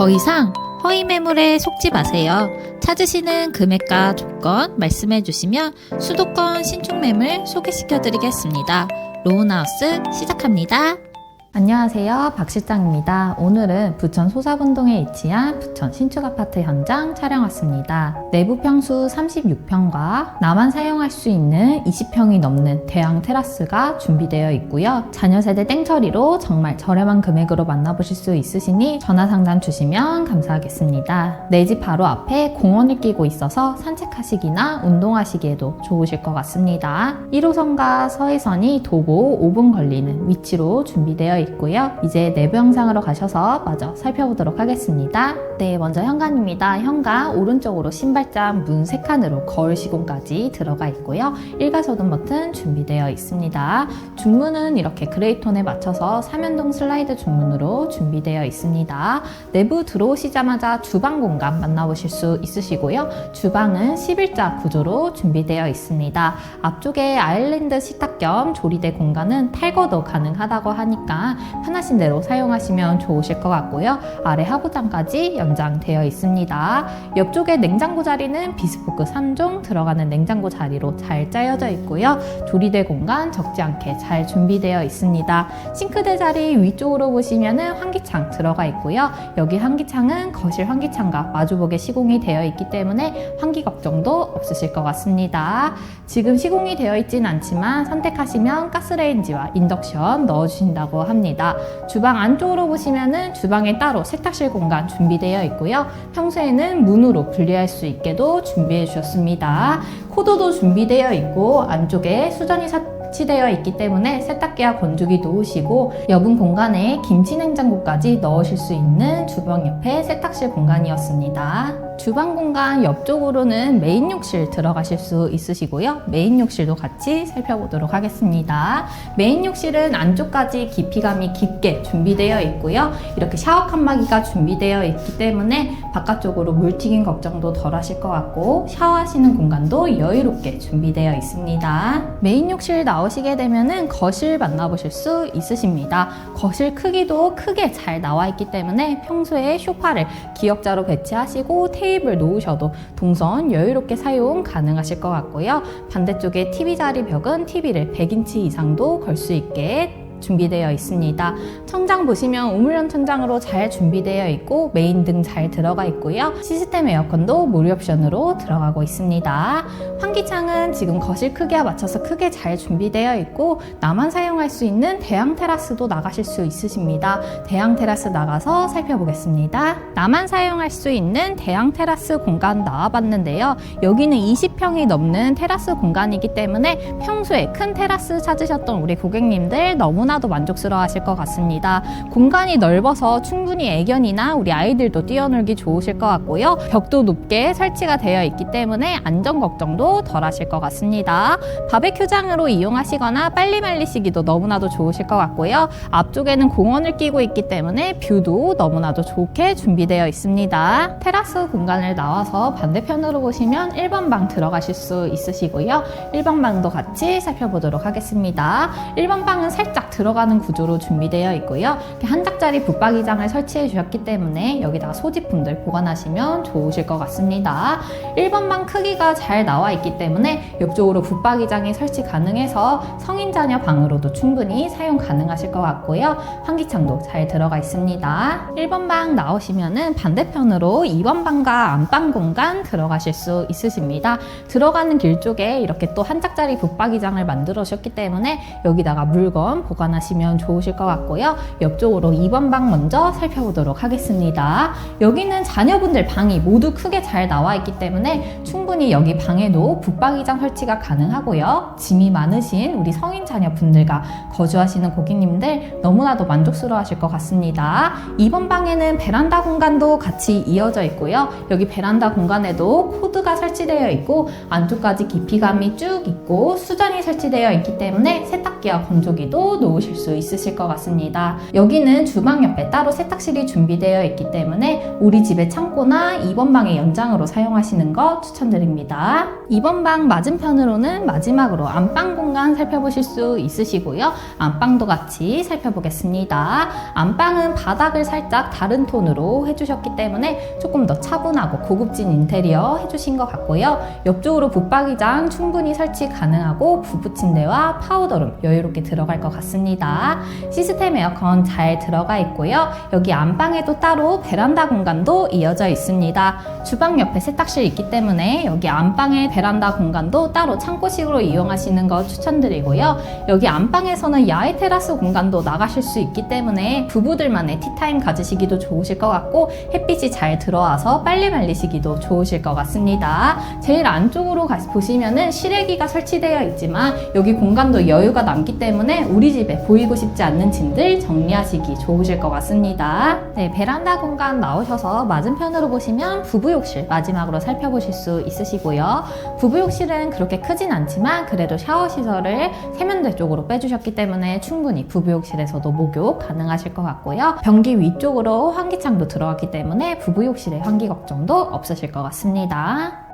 더 이상 허위 매물에 속지 마세요. 찾으시는 금액과 조건 말씀해 주시면 수도권 신축 매물 소개시켜 드리겠습니다. 로운하우스 시작합니다. 안녕하세요. 박 실장입니다. 오늘은 부천 소사분동에 위치한 부천 신축 아파트 현장 촬영 왔습니다. 내부 평수 36평과 나만 사용할 수 있는 20평이 넘는 대형 테라스가 준비되어 있고요. 자녀 세대 땡처리로 정말 저렴한 금액으로 만나보실 수 있으시니 전화 상담 주시면 감사하겠습니다. 내 집 바로 앞에 공원을 끼고 있어서 산책하시기나 운동하시기에도 좋으실 것 같습니다. 1호선과 서해선이 도보 5분 걸리는 위치로 준비되어 있 고요. 이제 내부 영상으로 가셔서 마저 살펴보도록 하겠습니다. 네, 먼저 현관입니다. 현관 오른쪽으로 신발장 문 3칸으로 거울 시공까지 들어가 있고요. 일가소등 버튼 준비되어 있습니다. 중문은 이렇게 그레이톤에 맞춰서 삼연동 슬라이드 중문으로 준비되어 있습니다. 내부 들어오시자마자 주방 공간 만나보실 수 있으시고요. 주방은 11자 구조로 준비되어 있습니다. 앞쪽에 아일랜드 식탁 겸 조리대 공간은 탈거도 가능하다고 하니까 편하신 대로 사용하시면 좋으실 것 같고요. 아래 하부장까지 연장되어 있습니다. 옆쪽에 냉장고 자리는 비스포크 3종 들어가는 냉장고 자리로 잘 짜여져 있고요. 조리대 공간 적지 않게 잘 준비되어 있습니다. 싱크대 자리 위쪽으로 보시면은 환기창 들어가 있고요. 여기 환기창은 거실 환기창과 마주보게 시공이 되어 있기 때문에 환기 걱정도 없으실 것 같습니다. 지금 시공이 되어 있진 않지만 선택하시면 가스레인지와 인덕션 넣어주신다고 합니다. 주방 안쪽으로 보시면은 주방에 따로 세탁실 공간 준비되어 있고요. 평소에는 문으로 분리할 수 있게도 준비해 주셨습니다. 코드도 준비되어 있고 안쪽에 수전이 설치되어 있기 때문에 세탁기와 건조기 놓으시고 여분 공간에 김치 냉장고까지 넣으실 수 있는 주방 옆에 세탁실 공간이었습니다. 주방 공간 옆쪽으로는 메인 욕실 들어가실 수 있으시고요. 메인 욕실도 같이 살펴보도록 하겠습니다. 메인 욕실은 안쪽까지 깊이감이 깊게 준비되어 있고요. 이렇게 샤워 칸막이가 준비되어 있기 때문에 바깥쪽으로 물 튀긴 걱정도 덜 하실 것 같고 샤워하시는 공간도 여유롭게 준비되어 있습니다. 메인 욕실 나오시게 되면은 거실 만나보실 수 있으십니다. 거실 크기도 크게 잘 나와 있기 때문에 평소에 쇼파를 기역자로 배치하시고 테이블 놓으셔도 동선 여유롭게 사용 가능하실 것 같고요. 반대쪽에 TV 자리 벽은 TV를 100인치 이상도 걸 수 있게 준비되어 있습니다. 천장 보시면 우물형 천장으로 잘 준비되어 있고 메인 등 잘 들어가 있고요. 시스템 에어컨도 무료 옵션으로 들어가고 있습니다. 환기창은 지금 거실 크기와 맞춰서 크게 잘 준비되어 있고 나만 사용할 수 있는 대형 테라스도 나가실 수 있으십니다. 대형 테라스 나가서 살펴보겠습니다. 나만 사용할 수 있는 대형 테라스 공간 나와봤는데요. 여기는 20평이 넘는 테라스 공간이기 때문에 평소에 큰 테라스 찾으셨던 우리 고객님들 너무나 도 만족스러워 하실 것 같습니다. 공간이 넓어서 충분히 애견이나 우리 아이들도 뛰어놀기 좋으실 것 같고요. 벽도 높게 설치가 되어 있기 때문에 안전 걱정도 덜 하실 것 같습니다. 바베큐장으로 이용하시거나 빨리 말리시기도 너무나도 좋으실 것 같고요. 앞쪽에는 공원을 끼고 있기 때문에 뷰도 너무나도 좋게 준비되어 있습니다. 테라스 공간을 나와서 반대편으로 보시면 1번 방 들어가실 수 있으시고요. 1번 방도 같이 살펴보도록 하겠습니다. 1번 방은 살짝 들어가는 구조로 준비되어 있고요. 이렇게 한 짝짜리 붙박이장을 설치해 주셨기 때문에 여기다가 소지품들 보관하시면 좋으실 것 같습니다. 1번 방 크기가 잘 나와 있기 때문에 옆쪽으로 붙박이장이 설치 가능해서 성인 자녀 방으로도 충분히 사용 가능하실 것 같고요. 환기창도 잘 들어가 있습니다. 1번 방 나오시면은 반대편으로 2번 방과 안방 공간 들어가실 수 있으십니다. 들어가는 길 쪽에 이렇게 또 한 짝짜리 붙박이장을 만들어 주셨기 때문에 여기다가 물건 보관 하시면 좋으실 것 같고요. 옆쪽으로 2번 방 먼저 살펴보도록 하겠습니다. 여기는 자녀분들 방이 모두 크게 잘 나와 있기 때문에 충분히 여기 방에도 붙박이장 설치가 가능하고요. 짐이 많으신 우리 성인 자녀분들과 거주하시는 고객님들 너무나도 만족스러워 하실 것 같습니다. 2번 방에는 베란다 공간도 같이 이어져 있고요. 여기 베란다 공간에도 코드가 설치되어 있고 안쪽까지 깊이감이 쭉 있고 수전이 설치되어 있기 때문에 세탁기와 건조기도 놓으 실 좋으실 수 있으실 것 같습니다. 여기는 주방 옆에 따로 세탁실이 준비되어 있기 때문에 우리 집의 창고나 2번 방의 연장으로 사용하시는 거 추천드립니다. 2번 방 맞은편으로는 마지막으로 안방 공간 살펴보실 수 있으시고요. 안방도 같이 살펴보겠습니다. 안방은 바닥을 살짝 다른 톤으로 해주셨기 때문에 조금 더 차분하고 고급진 인테리어 해주신 것 같고요. 옆쪽으로 붙박이장 충분히 설치 가능하고 부부침대와 파우더룸 여유롭게 들어갈 것 같습니다. 시스템 에어컨 잘 들어가 있고요. 여기 안방에도 따로 베란다 공간도 이어져 있습니다. 주방 옆에 세탁실 있기 때문에 여기 안방의 베란다 공간도 따로 창고식으로 이용하시는 거 추천드리고요. 여기 안방에서는 야외 테라스 공간도 나가실 수 있기 때문에 부부들만의 티타임 가지시기도 좋으실 것 같고 햇빛이 잘 들어와서 빨리 말리시기도 좋으실 것 같습니다. 제일 안쪽으로 가- 보시면은 실외기가 설치되어 있지만 여기 공간도 여유가 남기 때문에 우리 집에 보이고 싶지 않는 짐들 정리하시기 좋으실 것 같습니다. 네, 베란다 공간 나오셔서 맞은편으로 보시면 부부욕실 마지막으로 살펴보실 수 있으시고요. 부부욕실은 그렇게 크진 않지만 그래도 샤워 시설을 세면대 쪽으로 빼주셨기 때문에 충분히 부부욕실에서도 목욕 가능하실 것 같고요. 변기 위쪽으로 환기창도 들어갔기 때문에 부부욕실의 환기 걱정도 없으실 것 같습니다.